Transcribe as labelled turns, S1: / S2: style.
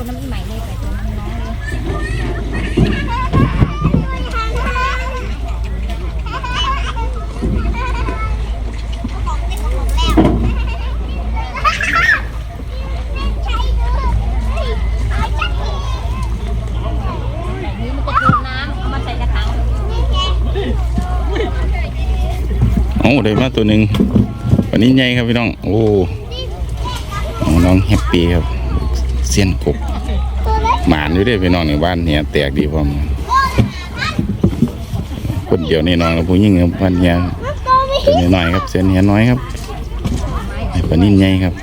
S1: ตัวน้ำอีใหม่เลยไปตัวน้องเลยแบบนี้มันจะโดนน้ำอามาใส่กระถาง
S2: เอ้าได้มาตัวหนึ่งวันนี้ใหญ่ครับพี่น้อง โอ้น้องแฮปปี้ครับ เสียนกบ หมานอยู่ได้พี่น้องในบ้านเนี่ยแตกดีพร้อมคนเดียวนี่น้องผู้หญิงครับพันเฮียตัวน้อยครับเส้นเฮียน้อยครับปลานิ่งใหญ่ครับ